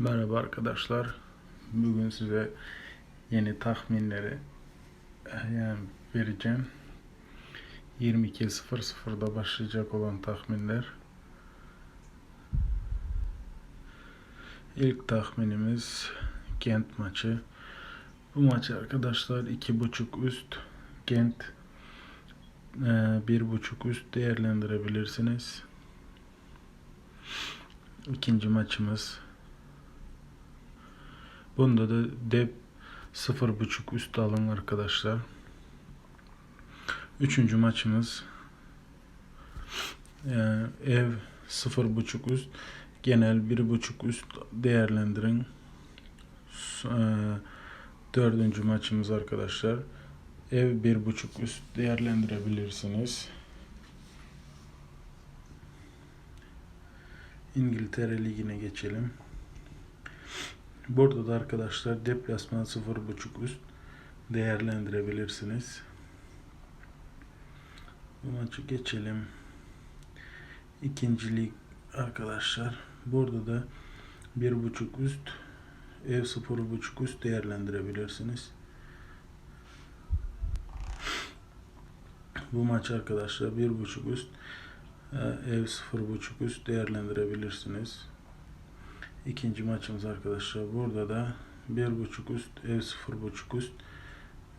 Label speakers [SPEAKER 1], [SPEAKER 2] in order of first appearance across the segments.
[SPEAKER 1] Merhaba arkadaşlar. Bugün size yeni tahminleri e, yani vereceğim. 22.00'da başlayacak olan tahminler. İlk tahminimiz Gent maçı. Bu maç arkadaşlar 2.5 üst Gent e, 1.5 üst değerlendirebilirsiniz. İkinci maçımız Bunda da dep 0.5 üst alın arkadaşlar. Üçüncü maçımız yani ev 0.5 üst genel 1.5 üst değerlendirin. E, dördüncü maçımız arkadaşlar. Ev 1.5 üst değerlendirebilirsiniz. İngiltere Ligi'ne geçelim. Burada da arkadaşlar deplasman 0.5 üst değerlendirebilirsiniz. Bu maçı geçelim. İkinci lig arkadaşlar. Burada da 1.5 üst ev 0.5 üst değerlendirebilirsiniz. Bu maç arkadaşlar 1.5 üst e, ev 0.5 üst değerlendirebilirsiniz. İkinci maçımız arkadaşlar. Burada da 1.5 üst, ev 0.5 üst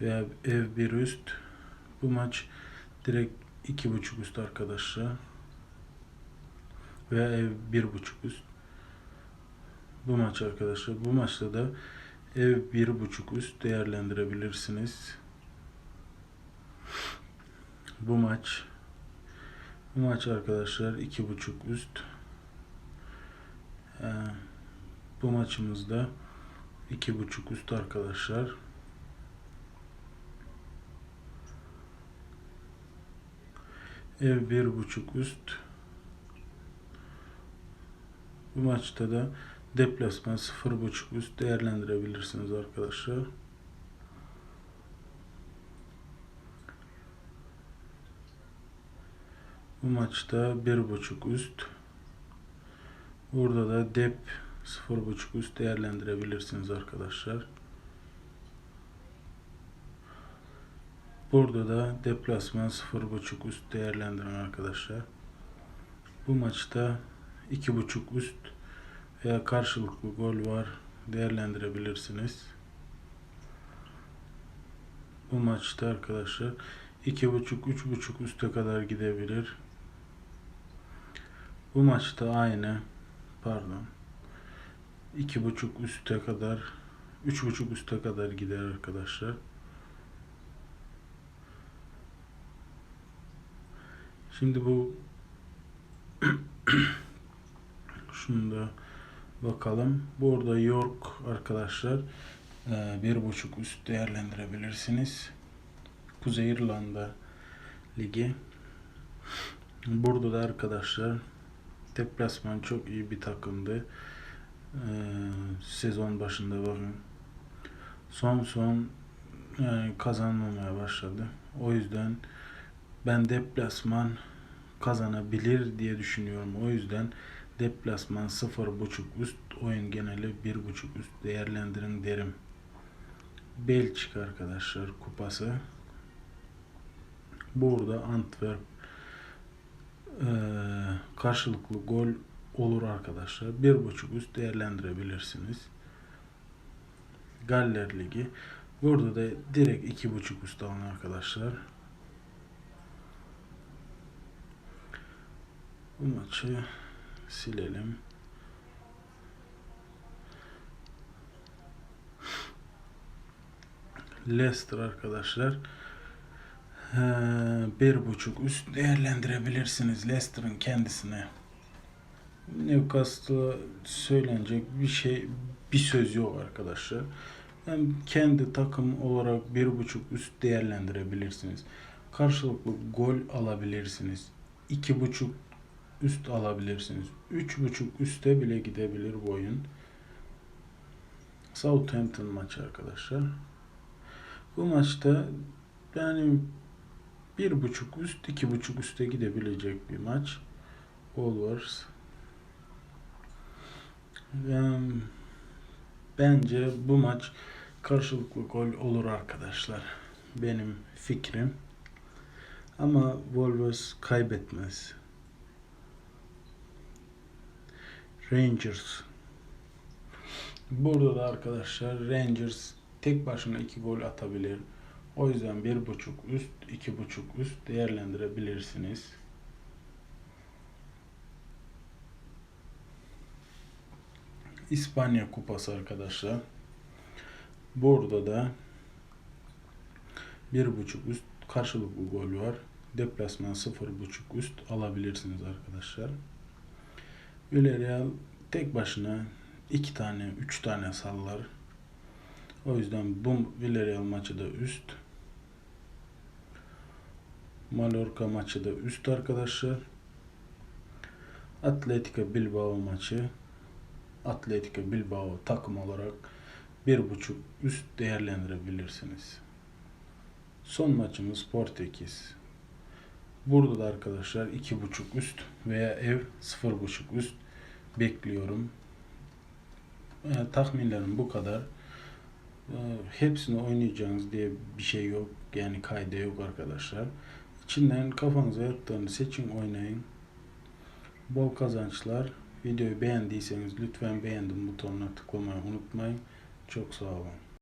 [SPEAKER 1] veya ev 1 üst. Bu maç direkt 2.5 üst arkadaşlar. Veya ev 1.5 üst. Bu maç arkadaşlar. Bu maçta da ev 1.5 üst değerlendirebilirsiniz. Bu maç bu maç arkadaşlar 2.5 üst. Ee, bu maçımızda iki buçuk üst arkadaşlar. Ev bir buçuk üst. Bu maçta da deplasman sıfır buçuk üst değerlendirebilirsiniz arkadaşlar. Bu maçta bir buçuk üst. Burada da dep 0.5 üst değerlendirebilirsiniz arkadaşlar. Burada da deplasman 0.5 üst değerlendirin arkadaşlar. Bu maçta 2.5 üst veya karşılıklı gol var değerlendirebilirsiniz. Bu maçta arkadaşlar 2.5-3.5 üste kadar gidebilir. Bu maçta aynı pardon iki buçuk üste kadar üç buçuk üste kadar gider arkadaşlar. Şimdi bu şunu da bakalım. Burada York arkadaşlar e, bir buçuk üst değerlendirebilirsiniz. Kuzey İrlanda Ligi. Burada da arkadaşlar deplasman çok iyi bir takımdı. Ee, sezon başında bakın son son yani kazanmamaya başladı. O yüzden ben deplasman kazanabilir diye düşünüyorum. O yüzden deplasman 0.5 üst oyun geneli 1.5 üst değerlendirin derim. Belçika arkadaşlar kupası. Burada Antwerp e, karşılıklı gol olur arkadaşlar. Bir buçuk üst değerlendirebilirsiniz. Galler Ligi. Burada da direkt iki buçuk üst alın arkadaşlar. Bu maçı silelim. Leicester arkadaşlar bir buçuk üst değerlendirebilirsiniz Leicester'ın kendisine. Newcastle'a söylenecek bir şey, bir söz yok arkadaşlar. Yani kendi takım olarak bir buçuk üst değerlendirebilirsiniz. Karşılıklı gol alabilirsiniz. iki buçuk üst alabilirsiniz. Üç buçuk üste bile gidebilir bu oyun. Southampton maçı arkadaşlar. Bu maçta yani bir buçuk üst, iki buçuk üste gidebilecek bir maç. Wolves Bence bu maç karşılıklı gol olur arkadaşlar. Benim fikrim. Ama Wolves kaybetmez. Rangers. Burada da arkadaşlar Rangers tek başına iki gol atabilir. O yüzden bir buçuk üst, iki buçuk üst değerlendirebilirsiniz. İspanya Kupası arkadaşlar. Burada da bir buçuk üst karşılıklı gol var. Deplasman sıfır buçuk üst alabilirsiniz arkadaşlar. Villarreal tek başına iki tane, üç tane sallar. O yüzden bu Villarreal maçı da üst. Mallorca maçı da üst arkadaşlar. Atletico Bilbao maçı Atletico Bilbao takım olarak bir buçuk üst değerlendirebilirsiniz. Son maçımız Portekiz. Burada da arkadaşlar iki buçuk üst veya ev sıfır buçuk üst bekliyorum. Yani tahminlerim bu kadar. Ee, Hepsini oynayacağınız diye bir şey yok. Yani kayda yok arkadaşlar. İçinden kafanıza yattığını seçin oynayın. Bol kazançlar. Videoyu beğendiyseniz lütfen beğendim butonuna tıklamayı unutmayın. Çok sağ olun.